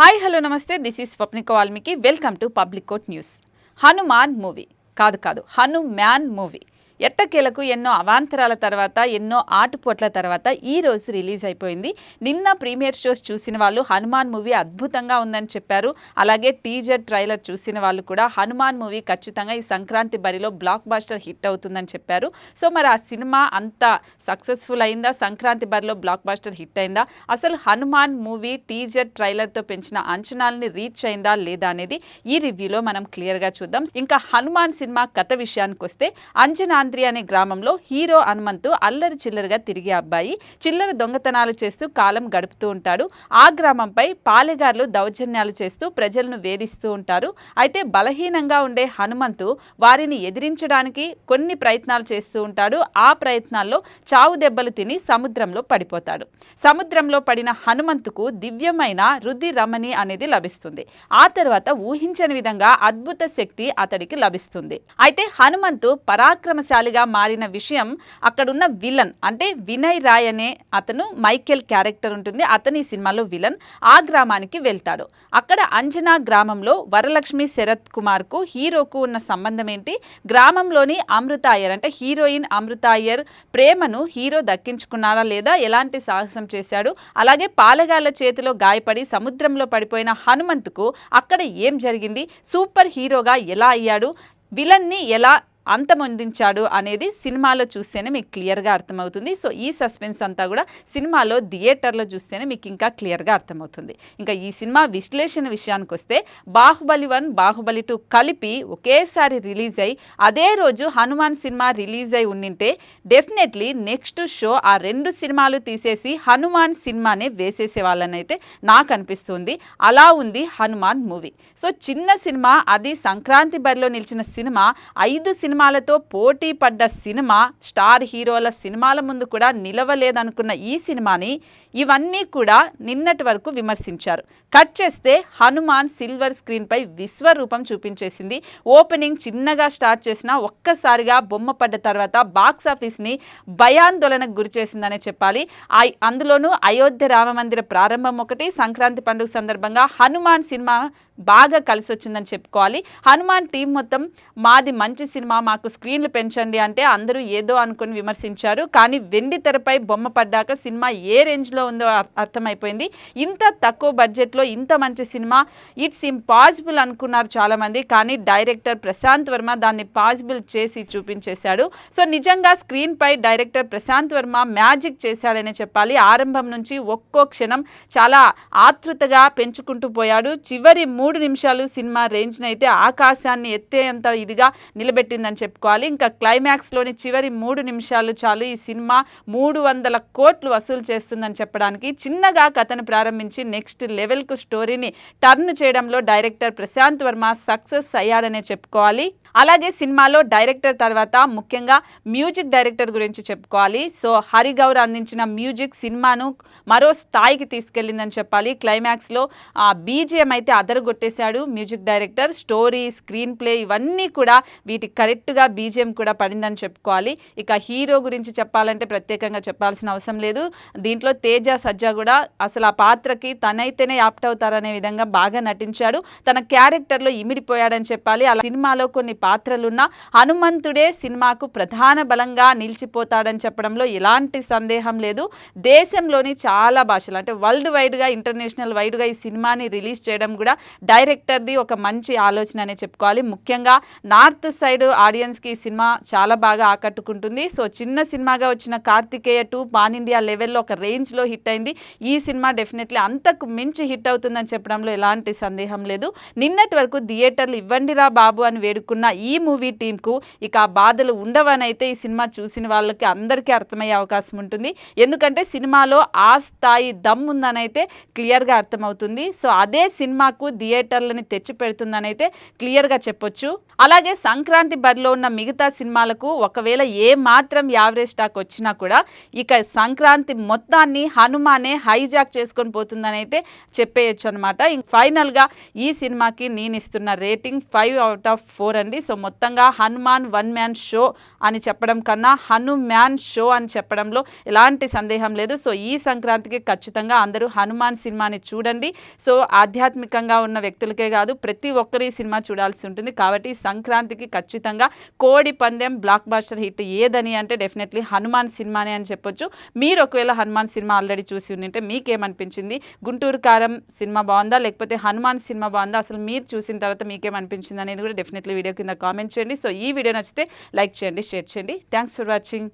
Hi hello నమస్తే. This is Swapnika Valmiki. Welcome to Public Code News Hanuman movie. కాదు కాదు Hanuman movie. ఎట్టకేలకు ఎన్నో అవాంతరాల తర్వాత ఎన్నో ఆటుపోట్ల తర్వాత ఈ రోజు రిలీజ్ అయిపోయింది. నిన్న ప్రీమియర్ షోస్ చూసిన వాళ్ళు హనుమాన్ మూవీ అద్భుతంగా ఉందని చెప్పారు. అలాగే టీజర్ ట్రైలర్ చూసిన వాళ్ళు కూడా హనుమాన్ మూవీ ఖచ్చితంగా ఈ సంక్రాంతి బరిలో బ్లాక్ బాస్టర్ హిట్ అవుతుందని చెప్పారు. సో మరి ఆ సినిమా అంత సక్సెస్ఫుల్ అయిందా? సంక్రాంతి బరిలో బ్లాక్ బాస్టర్ హిట్ అయిందా? అసలు హనుమాన్ మూవీ టీజర్ ట్రైలర్తో పెంచిన అంచనాలని రీచ్ అయిందా లేదా అనేది ఈ రివ్యూలో మనం క్లియర్గా చూద్దాం. ఇంకా హనుమాన్ సినిమా కథ విషయానికి వస్తే అంచనా అంజనాంద్రి అనే గ్రామంలో హీరో హనుమంతు అల్లరి చిల్లరగా తిరిగే అబ్బాయి. చిల్లర దొంగతనాలు చేస్తూ కాలం గడుపుతూ ఉంటాడు. ఆ గ్రామంపై పాలెగారులు దౌర్జన్యాలు చేస్తూ ప్రజలను వేధిస్తూ ఉంటారు. అయితే బలహీనంగా ఉండే హనుమంతు వారిని ఎదిరించడానికి కొన్ని ప్రయత్నాలు చేస్తూ ఉంటాడు. ఆ ప్రయత్నాల్లో చావు దెబ్బలు తిని సముద్రంలో పడిపోతాడు. సముద్రంలో పడిన హనుమంతుకు దివ్యమైన రుద్ది రమణి అనేది లభిస్తుంది. ఆ తర్వాత ఊహించని విధంగా అద్భుత శక్తి అతడికి లభిస్తుంది. అయితే హనుమంతు పరాక్రమశాలిగా మారిన విషయం అక్కడున్న విలన్. అంటే వినయ్ రాయ్ అనే అతను మైకేల్ క్యారెక్టర్ ఉంటుంది. అతని సినిమాలో విలన్ ఆ గ్రామానికి వెళ్తాడు. అక్కడ అంజనా గ్రామంలో వరలక్ష్మి శరత్ కుమార్కు హీరోకు ఉన్న సంబంధం ఏంటి? గ్రామంలోని అమృతాయర్ అంటే హీరోయిన్ అమృత అయ్యర్ ప్రేమను హీరో దక్కించుకున్నారా లేదా? ఎలాంటి సాహసం చేశాడు? అలాగే పాలగాళ్ళ చేతిలో గాయపడి సముద్రంలో పడిపోయిన హనుమంతుకు అక్కడ ఏం జరిగింది? సూపర్ హీరోగా ఎలా అయ్యాడు? విలన్ని ఎలా అంతమొందించాడు అనేది సినిమాలో చూస్తేనే మీకు క్లియర్గా అర్థమవుతుంది. సో ఈ సస్పెన్స్ అంతా కూడా సినిమాలో థియేటర్లో చూస్తేనే మీకు ఇంకా క్లియర్గా అర్థమవుతుంది. ఇంకా ఈ సినిమా విశ్లేషణ విషయానికి వస్తే బాహుబలి వన్ బాహుబలి టూ కలిపి ఒకేసారి రిలీజ్ అయ్యి అదే రోజు హనుమాన్ సినిమా రిలీజ్ అయి ఉండింటే డెఫినెట్లీ నెక్స్ట్ షో ఆ రెండు సినిమాలు తీసేసి హనుమాన్ సినిమానే వేసేసే వాళ్ళని అయితే నాకు అనిపిస్తుంది. అలా ఉంది హనుమాన్ మూవీ. సో చిన్న సినిమా అది సంక్రాంతి బరిలో నిలిచిన సినిమా ఐదు సినిమా సినిమాలతో పోటీ పడ్డ సినిమా స్టార్ హీరోల సినిమాల ముందు కూడా నిలవలేదనుకున్న ఈ సినిమాని ఇవన్నీ కూడా నిన్నటి వరకు విమర్శించారు. కట్ చేస్తే హనుమాన్ సిల్వర్ స్క్రీన్పై విశ్వరూపం చూపించేసింది. ఓపెనింగ్ చిన్నగా స్టార్ట్ చేసిన ఒక్కసారిగా బొమ్మ పడ్డ తర్వాత బాక్స్ ఆఫీస్ని భయాందోళనకు గురి చేసిందనే చెప్పాలి. అందులోనూ అయోధ్య రామమందిర ప్రారంభం ఒకటి సంక్రాంతి పండుగ సందర్భంగా హనుమాన్ సినిమా బాగా కలిసి వచ్చిందని చెప్పుకోవాలి. హనుమాన్ టీం మొత్తం మాది మంచి సినిమా మాకు స్క్రీన్లు పెంచండి అంటే అందరూ ఏదో అనుకుని విమర్శించారు. కానీ వెండి తెరపై బొమ్మ పడ్డాక సినిమా ఏ రేంజ్లో ఉందో అర్థమైపోయింది. ఇంత తక్కువ బడ్జెట్లో ఇంత మంచి సినిమా ఇట్స్ ఇంపాసిబుల్ అనుకున్నారు చాలామంది. కానీ డైరెక్టర్ ప్రశాంత్ వర్మ దాన్ని పాసిబుల్ చేసి చూపించేశాడు. సో నిజంగా స్క్రీన్పై డైరెక్టర్ ప్రశాంత్ వర్మ మ్యాజిక్ చేశాడనే చెప్పాలి. ఆరంభం నుంచి ఒక్కో క్షణం చాలా ఆతృతగా పెంచుకుంటూ పోయాడు. చివరి మూడు మూడు నిమిషాలు సినిమా రేంజ్నైతే ఆకాశాన్ని ఎత్తేంత ఇదిగా నిలబెట్టిందని చెప్పుకోవాలి. ఇంకా క్లైమాక్స్లోని చివరి మూడు నిమిషాలు చాలు ఈ సినిమా మూడు వందల కోట్లు వసూలు చేస్తుందని చెప్పడానికి చిన్నగా కథను ప్రారంభించి నెక్స్ట్ లెవెల్కు స్టోరీని టర్న్ చేయడంలో డైరెక్టర్ ప్రశాంత్ వర్మ సక్సెస్ అయ్యాడనే చెప్పుకోవాలి. అలాగే సినిమాలో డైరెక్టర్ తర్వాత ముఖ్యంగా మ్యూజిక్ డైరెక్టర్ గురించి చెప్పుకోవాలి. సో హరిగౌర్ అందించిన మ్యూజిక్ సినిమాను మరో స్థాయికి తీసుకెళ్ళిందని చెప్పాలి. క్లైమాక్స్లో బీజిఎం అయితే కొట్టేశాడు music director story screenplay ఇవన్నీ కూడా వీటికి కరెక్ట్గా బీజిఎం కూడా పడిందని చెప్పుకోవాలి. ఇక హీరో గురించి చెప్పాలంటే ప్రత్యేకంగా చెప్పాల్సిన అవసరం లేదు. దీంట్లో తేజ సజ్జా కూడా అసలు ఆ పాత్రకి తనైతేనే యాప్ట్ అవుతారనే విధంగా బాగా నటించాడు. తన క్యారెక్టర్లో ఇమిడిపోయాడని చెప్పాలి. అలా సినిమాలో కొన్ని పాత్రలున్న హనుమంతుడే సినిమాకు ప్రధాన బలంగా నిలిచిపోతాడని చెప్పడంలో ఎలాంటి సందేహం లేదు. దేశంలోని చాలా భాషలు అంటే వరల్డ్ వైడ్గా ఇంటర్నేషనల్ వైడ్గా ఈ సినిమాని రిలీజ్ చేయడం కూడా డైరెక్టర్ది ఒక మంచి ఆలోచన అనే చెప్పుకోవాలి. ముఖ్యంగా నార్త్ సైడ్ ఆడియన్స్కి ఈ సినిమా చాలా బాగా ఆకట్టుకుంటుంది. సో చిన్న సినిమాగా వచ్చిన కార్తికేయ టూ పాన్ ఇండియా లెవెల్లో ఒక రేంజ్లో హిట్ అయింది. ఈ సినిమా డెఫినెట్లీ అంతకు మించి హిట్ అవుతుందని చెప్పడంలో ఎలాంటి సందేహం లేదు. నిన్నటి వరకు థియేటర్లు ఇవ్వండిరా బాబు అని వేడుకున్న ఈ మూవీ టీంకు ఇక ఆ బాధలు ఉండవనైతే ఈ సినిమా చూసిన వాళ్ళకి అందరికీ అర్థమయ్యే అవకాశం ఉంటుంది. ఎందుకంటే సినిమాలో ఆ స్థాయి దమ్ ఉందనైతే క్లియర్గా అర్థమవుతుంది. సో అదే సినిమాకు థియేటర్ థియేటర్లని తెచ్చి పెడుతుందని అయితే క్లియర్గా చెప్పొచ్చు. అలాగే సంక్రాంతి బరిలో ఉన్న మిగతా సినిమాలకు ఒకవేళ ఏ మాత్రం యావరేజ్ స్టాక్ వచ్చినా కూడా ఇక సంక్రాంతి మొత్తాన్ని హనుమానే హైజాక్ చేసుకొని పోతుందని అయితే చెప్పేయచ్చు అనమాట ఫైనల్గా ఈ సినిమాకి నేను ఇస్తున్న rating five out of four అండి. సో మొత్తంగా హనుమాన్ వన్ మ్యాన్ షో అని చెప్పడం కన్నా హనుమాన్ షో అని చెప్పడంలో ఎలాంటి సందేహం లేదు. సో ఈ సంక్రాంతికి ఖచ్చితంగా అందరూ హనుమాన్ సినిమాని చూడండి. సో ఆధ్యాత్మికంగా ఉన్న వ్యక్తులకే కాదు ప్రతి ఒక్కరు ఈ సినిమా చూడాల్సి ఉంటుంది. కాబట్టి సంక్రాంతికి ఖచ్చితంగా కోడి పందెం బ్లాక్ బాస్టర్ హిట్ ఏదని అంటే డెఫినెట్లీ హనుమాన్ సినిమానే అని చెప్పొచ్చు. మీరు ఒకవేళ హనుమాన్ సినిమా ఆల్రెడీ చూసి ఉంటే మీకేమనిపించింది? గుంటూరు కారం సినిమా బాగుందా? లేకపోతే హనుమాన్ సినిమా బాగుందా? అసలు మీరు చూసిన తర్వాత మీకేమనిపించింది అనేది కూడా డెఫినెట్లీ వీడియో కింద కామెంట్ చేయండి. సో ఈ వీడియో నచ్చితే లైక్ చేయండి షేర్ చేయండి. Thanks for watching